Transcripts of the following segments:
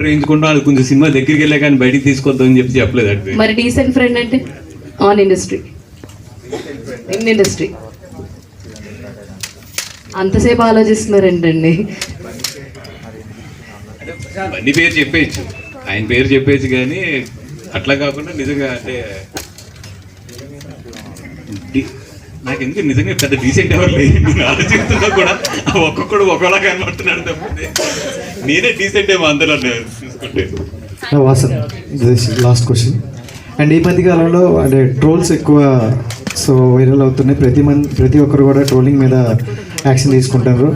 వేయించుకుంటాం అది కొంచెం సినిమా దగ్గరికి వెళ్ళా కానీ బయటికి తీసుకొద్దాం అని చెప్పి చెప్పలేదు అటు మరి డీసెంట్ ఫ్రెండ్ అంటే? On industry. In industry. అంతసేపు ఆలోచిస్తున్నారేంటండి. బండి పేరు చెప్పేయచ్చు. ఆయన పేరు చెప్పేయచ్చు కానీ అట్లా కాకుండా నిజంగా అంటే నాకు ఎందుకు నిజంగా పెద్ద డీసెంట్ ఎవరు లేదు నేను ఆలోచిస్తున్నా కూడా ఒక్కొక్కడు ఒకలా కనబడుతున్నాడు తప్పితే నేనే డీసెంట్ ఏమో అందరూ చూసుకుంటే. వాసన్. లాస్ట్ క్వశ్చన్ అండ్ ఈ మధ్య కాలంలో అంటే ట్రోల్స్ ఎక్కువ సో వైరల్ అవుతున్నాయి. ప్రతి మంది ప్రతి ఒక్కరు కూడా ట్రోలింగ్ మీద యాక్షన్ తీసుకుంటారు.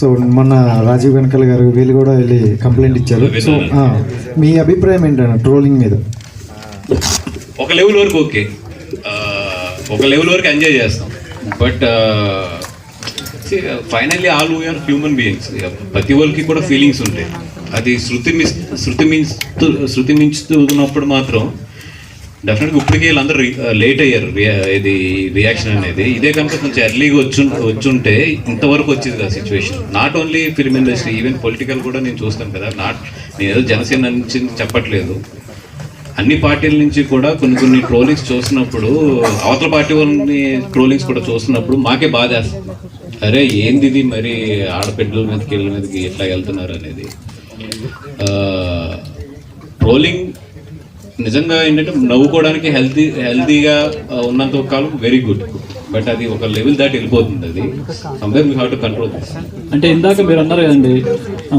సో మొన్న రాజీవ్ కనకల్ గారు వీళ్ళు కూడా వెళ్ళి కంప్లైంట్ ఇచ్చారు. సో మీ అభిప్రాయం ఏంటన్న ట్రోలింగ్ మీద? ఒక లెవెల్ వరకు ఓకే. ఒక లెవెల్ వరకు ఎంజాయ్ చేస్తాం. But finally all we are human beings ప్రతి ఒక్కరికి కూడా ఫీలింగ్స్ ఉంటాయి. అది శృతి మిస్ శృతి మించుతూ శృతి మించుతున్నప్పుడు మాత్రం డెఫినెట్గా ఇప్పటికే వీళ్ళందరూ uh, లేట్ అయ్యారు. ఇది రియాక్షన్ అనేది. ఇదే కనుక కొంచెం ఎర్లీగా వచ్చి వచ్చుంటే ఇంతవరకు వచ్చేది కదా situation not only film industry even political కూడా నేను చూస్తాను కదా. నాట్ నేను ఏదో జనసేన నుంచి చెప్పట్లేదు. అన్ని పార్టీల నుంచి కూడా కొన్ని కొన్ని ట్రోలింగ్స్ చూసినప్పుడు అవతల పార్టీ వాళ్ళని ట్రోలింగ్స్ కూడా చూస్తున్నప్పుడు మాకే బాధ అరే ఏంది ఇది మరి ఆడపిడ్డల మీదకి ఇళ్ళ మీదకి ఎట్లా వెళ్తున్నారు అనేది? ట్రోలింగ్ నిజంగా ఏంటంటే నవ్వుకోవడానికి హెల్తీ హెల్తీగా ఉన్నంత కాలం వెరీ గుడ్ బట్ అది ఒక లెవెల్ దాటి వెళ్ళిపోతుంది అది. టు కంట్రోల్ అంటే ఇందాక మీరు అన్నారు కదండి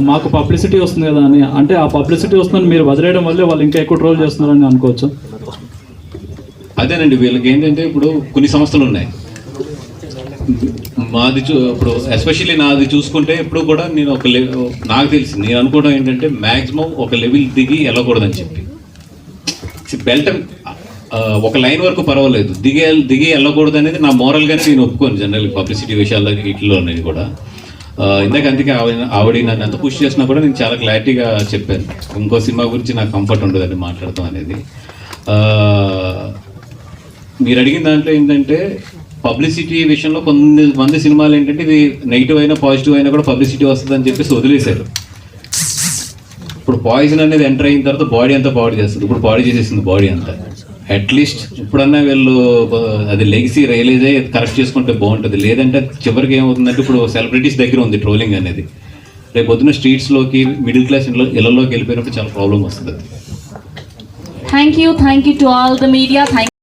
మాకు పబ్లిసిటీ వస్తుంది కదా అని. అంటే ఆ పబ్లిసిటీ వస్తుందని మీరు వదిలేయడం వల్లే వాళ్ళు ఇంకా ఎక్కువ ట్రోల్ చేస్తున్నారని అనుకోవచ్చు? అదేనండి వీళ్ళకి ఏంటంటే ఇప్పుడు కొన్ని సంస్థలు ఉన్నాయి. మాది చూ ఇప్పుడు ఎస్పెషల్లీ నాది చూసుకుంటే ఇప్పుడు కూడా నేను ఒక లెవెల్ నాకు తెలిసి నేను అనుకోవడం ఏంటంటే మ్యాక్సిమం ఒక లెవెల్ దిగి వెళ్ళకూడదని చెప్పి. బెల్ట్ ఒక లైన్ వరకు పర్వాలేదు. దిగి దిగి వెళ్ళకూడదు అనేది నా మోరల్గానే నేను ఒప్పుకోను జనరల్ పబ్లిసిటీ విషయాల్లో వీటిలో అనేది కూడా. ఇందాక అందుకే ఆవిడ ఆవిడ నన్ను ఎంత పుష్ చేసినా కూడా నేను చాలా క్లారిటీగా చెప్పాను. ఇంకో సినిమా గురించి నాకు కంఫర్ట్ ఉండదండి మాట్లాడటం అనేది. మీరు అడిగిన దాంట్లో ఏంటంటే పబ్లిసిటీ విషయంలో కొన్ని మంది సినిమాలు ఏంటంటే ఇది నెగిటివ్ అయినా పాజిటివ్ అయినా కూడా పబ్లిసిటీ వస్తుంది అని చెప్పేసి వదిలేశారు. ఇప్పుడు పాయిజన్ అనేది ఎంటర్ అయిన తర్వాత బాడీ అంతా పాడు చేస్తుంది. ఇప్పుడు పాడు చేసేసింది బాడీ అంతా. అట్లీస్ట్ ఇప్పుడన్నా వీళ్ళు అది లెగసీ రియలైజ్ అయ్యి కరెక్ట్ చేసుకుంటే బాగుంటుంది. లేదంటే చివరికి ఏమవుతుందంటే ఇప్పుడు సెలబ్రిటీస్ దగ్గర ఉంది ట్రోలింగ్ అనేది. రేపు పొద్దున్న స్ట్రీట్స్లోకి మిడిల్ క్లాస్ ఇళ్ళ వెళ్ళిపోయినప్పుడు చాలా ప్రాబ్లం వస్తుంది. Thank you thank you to all the media thank